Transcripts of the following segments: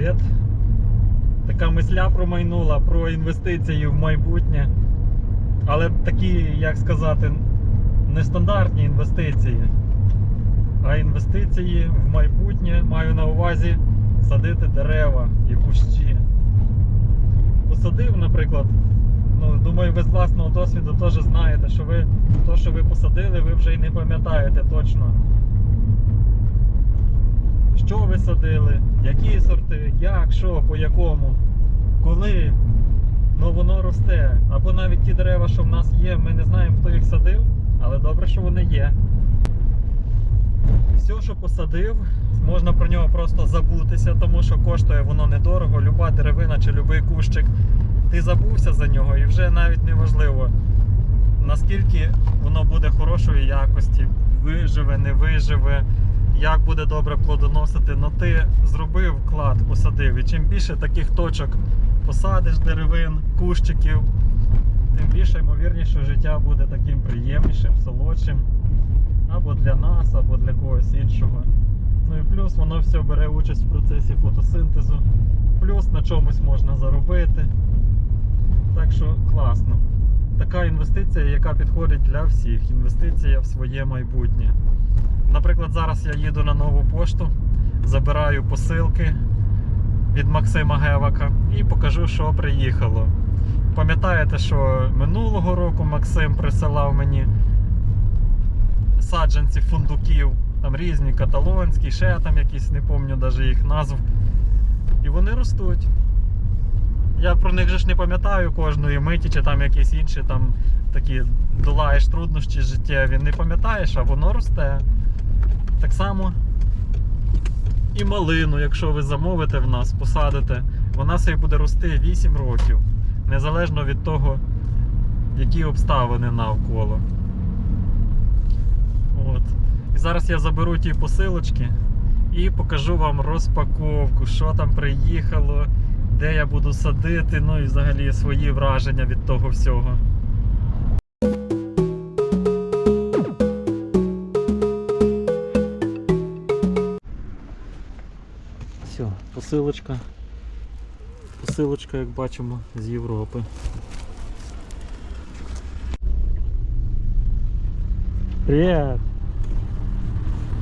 привіт. Така мисля промайнула про інвестиції в майбутнє. Але такі, як сказати, нестандартні інвестиції. А інвестиції в майбутнє маю на увазі садити дерева і кущі. Посадив, наприклад, ну, думаю, ви з власного досвіду теж знаєте, що ви то, що ви посадили, ви вже й не пам'ятаєте точно. Що ви садили, які сорти, як, що, по якому, коли. Ну воно росте. Або навіть ті дерева, що в нас є, ми не знаємо, хто їх садив, але добре, що вони є. Все, що посадив, можна про нього просто забутися, тому що коштує воно недорого. Люба деревина чи будь-який кущик. Ти забувся за нього і вже навіть не важливо, наскільки воно буде хорошої якості, виживе, не виживе, як буде добре плодоносити. Ну ти зробив вклад, посадив. І чим більше таких точок посадиш деревин, кущиків, тим більше ймовірніше, життя буде таким приємнішим, солодшим. Або для нас, або для когось іншого. Ну і плюс воно все бере участь в процесі фотосинтезу. Плюс на чомусь можна заробити. Так що класно. Така інвестиція, яка підходить для всіх. Інвестиція в своє майбутнє. Наприклад, зараз я їду на нову пошту, забираю посилки від Максима Гевака і покажу, що приїхало. Пам'ятаєте, що минулого року Максим присилав мені саджанці фундуків, там різні каталонські, ще там якісь, не пам'ятаю навіть їх назв. І вони ростуть. Я про них же ж не пам'ятаю кожної миті, чи там якісь інші там такі долаєш труднощі життєві. Не пам'ятаєш, а воно росте. Так само і малину, якщо ви замовите в нас, посадите, вона собі буде рости 8 років. Незалежно від того, які обставини навколо. От. І зараз я заберу ті посилочки і покажу вам розпаковку, що там приїхало, де я буду садити, ну і взагалі свої враження від того всього. Посилочка. Посилочка, як бачимо, з Європи. Привет!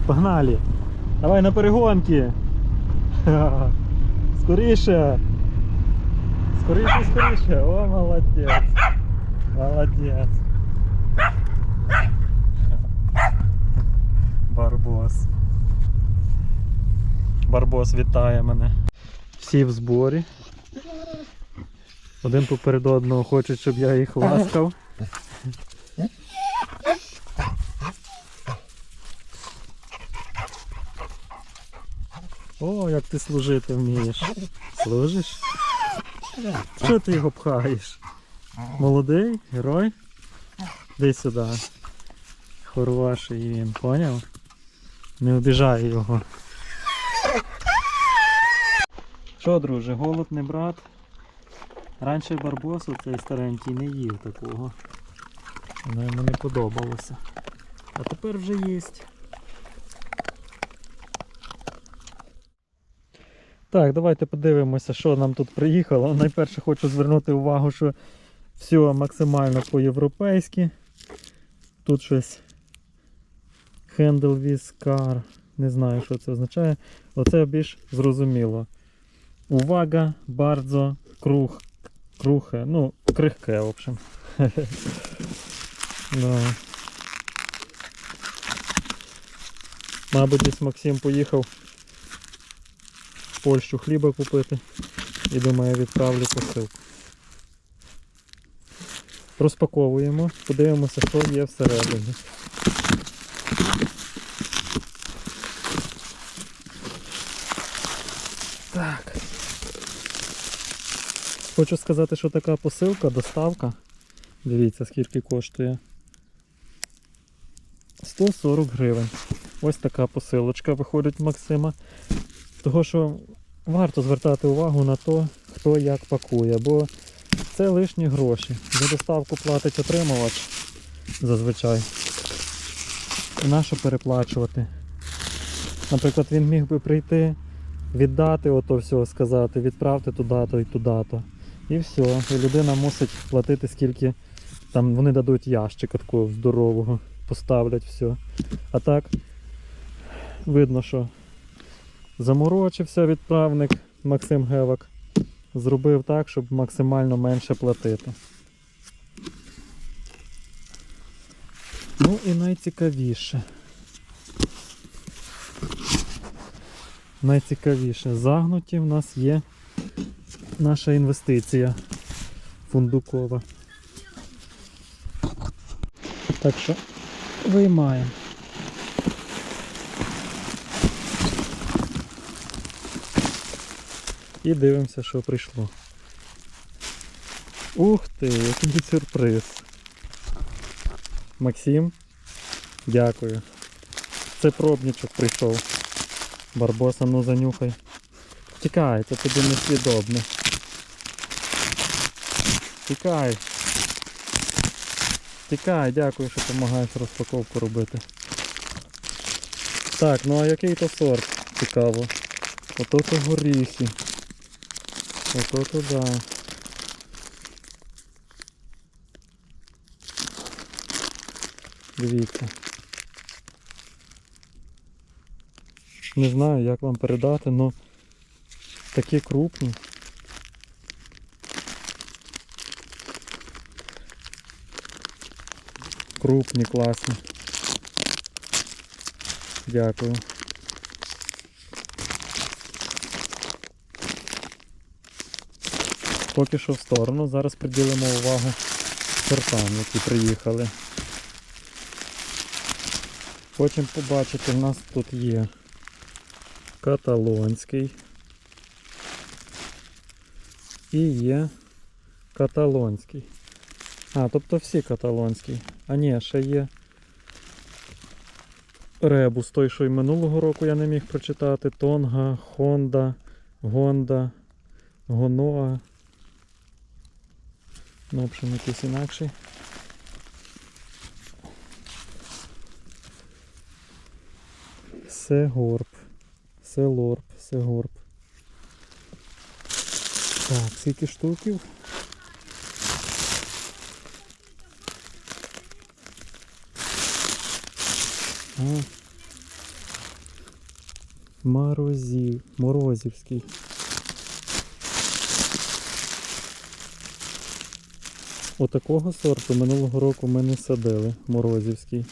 Погнали! Давай на перегонки! Скоріше! Скоріше, скоріше! О, молодець! Молодець! Барбос. Барбос вітає мене. Всі в зборі. Один поперед одного хочуть, щоб я їх ласкав. О, як ти служити вмієш. Служиш? Що ти його пхаєш? Молодий, герой? Дай сюди. Хороший він, поняв? Не обіжай його. Що, друже, голод не брат? Раніше барбосу цей старенький не їв такого. Воно йому не подобалося. А тепер вже їсть. Так, давайте подивимося, що нам тут приїхало. Найперше хочу звернути увагу, що все максимально по-європейськи. Тут щось Handle with car. Не знаю, що це означає. Оце більш зрозуміло. Увага, bardzo круг, крухе, ну, крихке, в общем. да. Мабуть, десь Максим поїхав в Польщу хліба купити і думаю, відправлю посилку. Розпаковуємо, подивимося, що є всередині. Так. Хочу сказати, що така посилка, доставка. Дивіться, скільки коштує. 140 гривень. Ось така посилочка виходить Максима. Того, що варто звертати увагу на те, хто як пакує, бо це лишні гроші. За доставку платить отримувач зазвичай. І нащо переплачувати? Наприклад, він міг би прийти віддати ото все, сказати, відправте туди-то і туди-то. І все. І людина мусить платити скільки. Там вони дадуть ящик такого здорового, поставлять все. А так, видно, що заморочився відправник Максим Гевак. Зробив так, щоб максимально менше платити. Ну і найцікавіше. Найцікавіше, загнуті в нас є наша інвестиція фундукова. Так що виймаємо. І дивимося, що прийшло. Ух ти, який сюрприз. Максим, дякую. Це пробничок прийшов. Барбоса, ну занюхай. Тікай, це тобі не свідобне. Тікай. Тікай, дякую, що допомагаєш розпаковку робити. Так, ну а який то сорт? Цікаво. Ото то горіхи. Ото то да. Дивіться. Не знаю, як вам передати, але такі крупні. Крупні, класні. Дякую. Поки що в сторону. Зараз приділимо увагу сортам, які приїхали. Хочемо побачити, в нас тут є каталонський і є каталонський. А, тобто всі каталонські. А ні, ще є ребус, той, що й минулого року я не міг прочитати. Тонга, Хонда, Гонда, Гоноа. Ну, в общем, якийсь інакший. Сегорб. Селорб, Сегорб. Так, скільки штуків? А. Морозів, Морозівський. Отакого сорту минулого року ми не садили, Морозівський.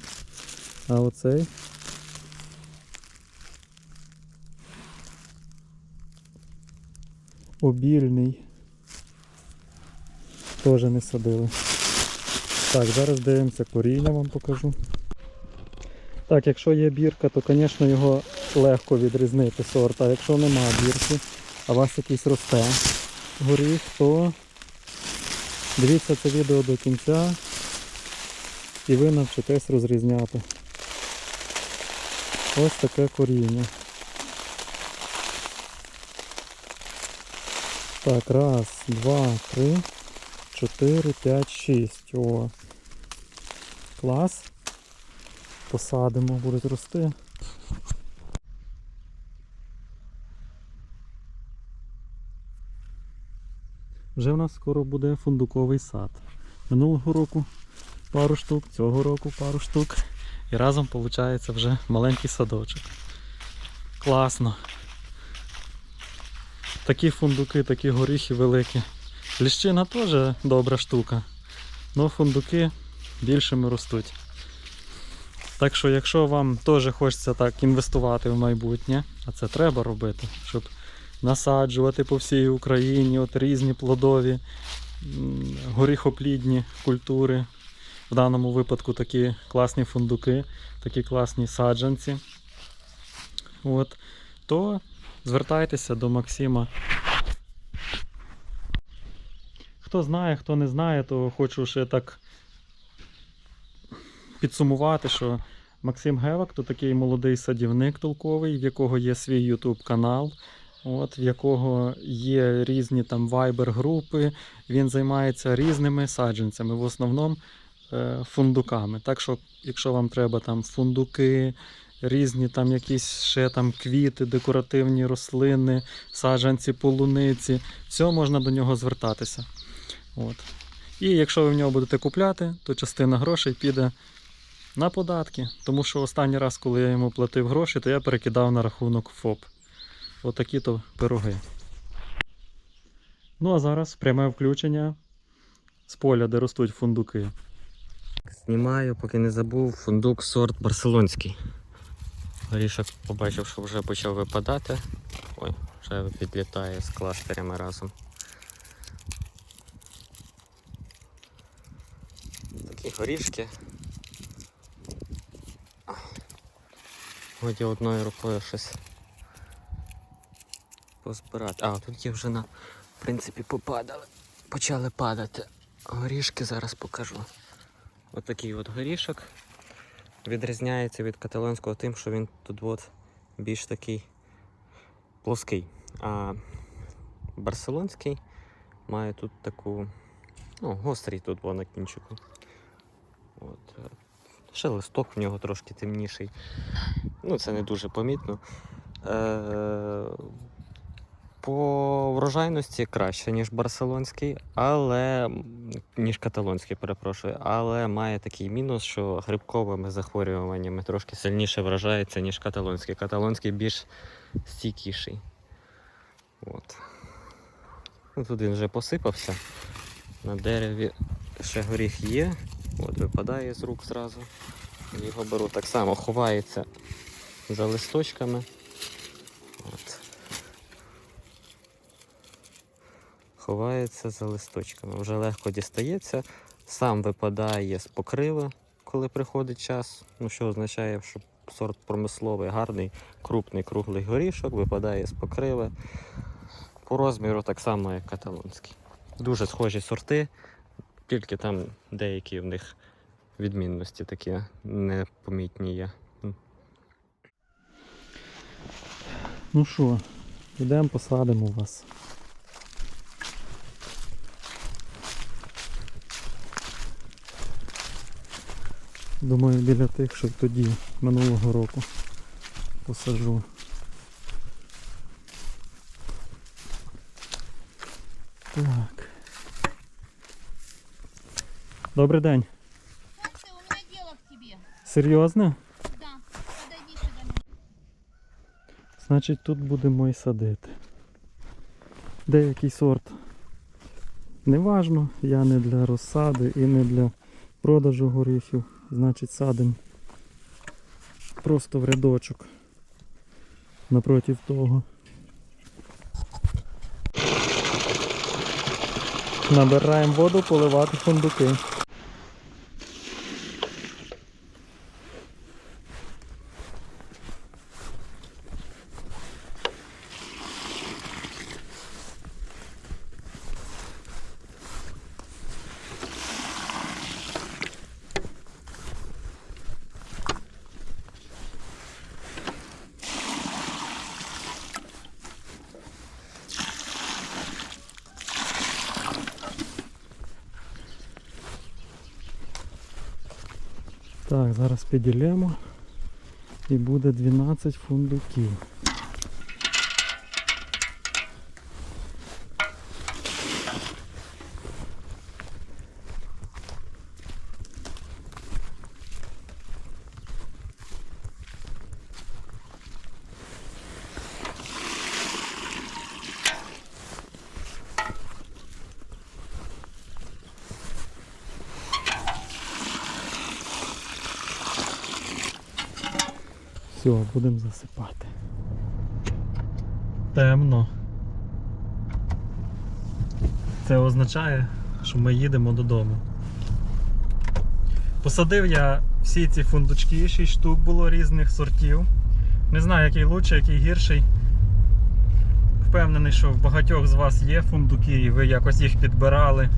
А оцей обільний. Теж не садили. Так, зараз дивимося коріння вам покажу. Так, якщо є бірка, то, звісно, його легко відрізнити сорт. А якщо нема бірки, а у вас якийсь росте горіх, то дивіться це відео до кінця і ви навчитесь розрізняти. Ось таке коріння. Так, раз, два, три, чотири, п'ять, шість. О. Клас. Посадимо, будуть рости. Вже в нас скоро буде фундуковий сад. Минулого року пару штук, цього року пару штук. І разом виходить вже маленький садочок. Класно. Такі фундуки, такі горіхи великі. Ліщина теж добра штука. але фундуки більшими ростуть. Так що, якщо вам теж хочеться так інвестувати в майбутнє, а це треба робити, щоб насаджувати по всій Україні от різні плодові горіхоплідні культури. В даному випадку такі класні фундуки, такі класні саджанці. От, то звертайтеся до Максима. Хто знає, хто не знає, то хочу ще так підсумувати, що Максим Гевак то такий молодий садівник толковий, в якого є свій YouTube канал, от, в якого є різні там вайбер-групи. Він займається різними саджанцями, в основному е, фундуками. Так що, якщо вам треба там фундуки, різні там якісь ще там квіти, декоративні рослини, саджанці, полуниці. Все можна до нього звертатися. От. І якщо ви в нього будете купляти, то частина грошей піде на податки. Тому що останній раз, коли я йому платив гроші, то я перекидав на рахунок ФОП. Отакі то пироги. Ну а зараз пряме включення з поля, де ростуть фундуки. Знімаю, поки не забув, фундук сорт барселонський. Горішок побачив, що вже почав випадати. Ой, вже підлітає з кластерами разом. Такі горішки. Годі одною рукою щось позбирати. А, тут їх вже на в принципі попадали. Почали падати. Горішки зараз покажу. Отакий от горішок. Відрізняється від каталонського тим, що він тут от більш такий плоский. А барселонський має тут таку, ну, гострий тут було на кінчику. Ще листок в нього трошки темніший. Ну, це не дуже помітно. Е- по врожайності краще, ніж барселонський, але ніж каталонський, перепрошую, але має такий мінус, що грибковими захворюваннями трошки сильніше вражається, ніж каталонський. Каталонський більш стійкіший. От. Ну, тут він вже посипався. На дереві ще горіх є. От випадає з рук зразу. Його беру так само, ховається за листочками. От. ховається за листочками. Вже легко дістається, сам випадає з покриви, коли приходить час. Ну, що означає, що сорт промисловий, гарний, крупний круглий горішок, випадає з покриви. По розміру так само, як каталонський. Дуже схожі сорти, тільки там деякі в них відмінності такі непомітні є. Ну що, йдемо посадимо вас. Думаю, біля тих, що тоді минулого року посаджу. Так. Добрий день. Слушай, у меня дело к тебе. Серйозно? Да, подойди сюда. Значить, тут будемо і садити. Деякий сорт. Неважно, я не для розсади і не для продажу горіхів. Значить, садимо просто в рядочок напротив того. Набираємо воду поливати фундуки. Так, зараз піділємо і буде 12 фундуків. Все, будемо засипати. Темно. Це означає, що ми їдемо додому. Посадив я всі ці фундучки, 6 штук було різних сортів. Не знаю, який лучший, який гірший. Впевнений, що в багатьох з вас є фундуки і ви якось їх підбирали.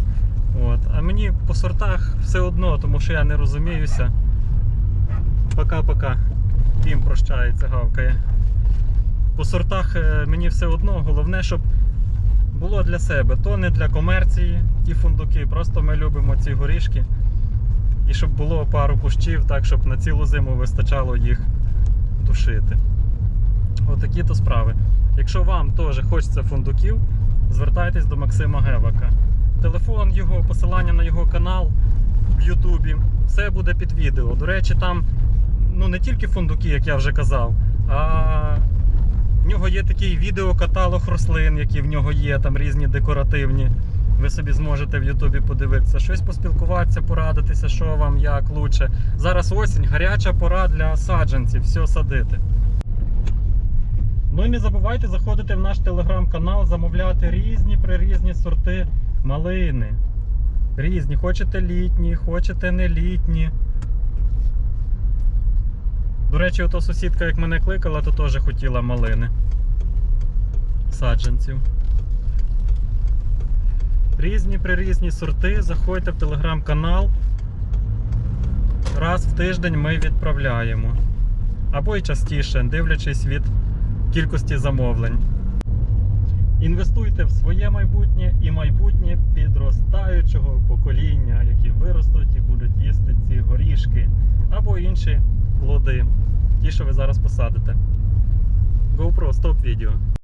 От. А мені по сортах все одно, тому що я не розуміюся. Пока-пока. Кім прощається, гавкає. По сортах е, мені все одно, головне, щоб було для себе. То не для комерції, ті фундуки. Просто ми любимо ці горішки. І щоб було пару кущів, так, щоб на цілу зиму вистачало їх потушити. Отакі то справи. Якщо вам теж хочеться фундуків, звертайтесь до Максима Гевака. Телефон його, посилання на його канал в Ютубі, все буде під відео. До речі, там ну, не тільки фундуки, як я вже казав, а в нього є такий відеокаталог рослин, які в нього є, там різні декоративні. Ви собі зможете в Ютубі подивитися, щось поспілкуватися, порадитися, що вам як лучше. Зараз осінь, гаряча пора для саджанців, все садити. Ну і не забувайте заходити в наш телеграм-канал, замовляти різні прирізні сорти малини. Різні. Хочете літні, хочете не літні. До речі, ото сусідка, як мене кликала, то теж хотіла малини. Саджанців. Різні прирізні сорти. Заходьте в телеграм-канал. Раз в тиждень ми відправляємо. Або й частіше, дивлячись від кількості замовлень. Інвестуйте в своє майбутнє і майбутнє підростаючого покоління, які виростуть і будуть їсти ці горішки або інші плоди, ті, що ви зараз посадите. GoPro, стоп відео.